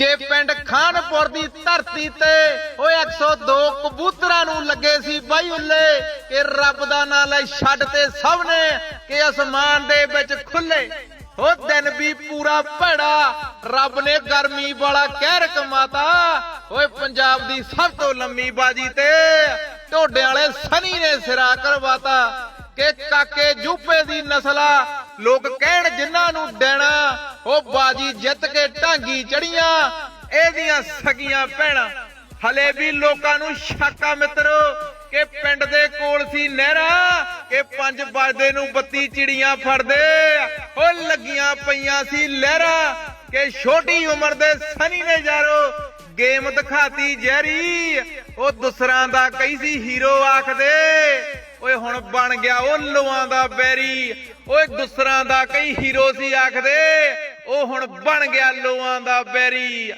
ਕਿ ਪਿੰਡ ਖਾਨਪੁਰ ਦੀ ਧਰਤੀ ਤੇ ਓਏ 102 ਕਬੂਤਰਾਂ ਨੂੰ ਲੱਗੇ ਸੀ ਬਾਈ ਉੱਲੇ ਕਿ ਰੱਬ ਦਾ ਨਾਂ ਲੈ ਛੱਡ ਤੇ ਸਭ ਨੇ ਕਿ ਅਸਮਾਨ ਦੇ ਵਿੱਚ ਖੁੱਲੇ। ਉਹ ਦਿਨ ਵੀ ਪੂਰਾ ਭੜਾ, ਰੱਬ ਨੇ ਗਰਮੀ ਵਾਲਾ ਕਹਿਰ ਕਮਾਤਾ। ਓਏ ਪੰਜਾਬ ਦੀ ਸਭ ਤੋਂ ਲੰਮੀ ਬਾਜੀ ਤੇ ਢੋਡੇ ਵਾਲੇ ਸਨੀ ਨੇ ਸਿਰਾ ਕਰਵਾਤਾ ਕਿ ਕਾਕੇ ਜੂਪੇ ਦੀ ਨਸਲਾ ਲੋਕ ਕਹਿਣ ਜਿਨ੍ਹਾਂ ਨੂੰ ਦੇਣਾ, ਉਹ ਬਾਜੀ ਜਿੱਤ ਕੇ ਢਾਂਗੀ ਚੜੀਆਂ ਇਹਦੀਆਂ ਸਗੀਆਂ ਭੈਣਾਂ। ਹਲੇ ਵੀ ਲੋਕਾਂ ਨੂੰ ਸ਼ੱਕਾ ਮਿੱਤਰੋ, ਕਿ ਪਿੰਡ ਦੇ ਕੋਲ ਸੀ ਨਹਿਰਾ, ਕਿ 5 ਵਜੇ ਨੂੰ ਬੱਤੀ ਚਿੜੀਆਂ ਫੜਦੇ ਉਹ ਲੱਗੀਆਂ ਪਈਆਂ ਸੀ ਲਹਿਰਾ, ਕਿ ਛੋਟੀ ਉਮਰ ਦੇ ਸਨੀ ਨੇ ਯਾਰੋ ਗੇਮ ਦਿਖਾਤੀ ਜੈਰੀ ਉਹ ਦੂਸਰਾਂ ਦਾ ਕਈ ਸੀ ਹੀਰੋ ਆਖਦੇ, ਓਏ ਹੁਣ ਬਣ ਗਿਆ ਉਹ ਲੋਆਂ ਦਾ ਬੈਰੀ। ਓਏ ਦੂਸਰਾਂ ਦਾ ਕਈ ਹੀਰੋ ਸੀ ਆਖਦੇ, ਉਹ ਹੁਣ ਬਣ ਗਿਆ ਲੋਆਂ ਦਾ ਬੈਰੀ।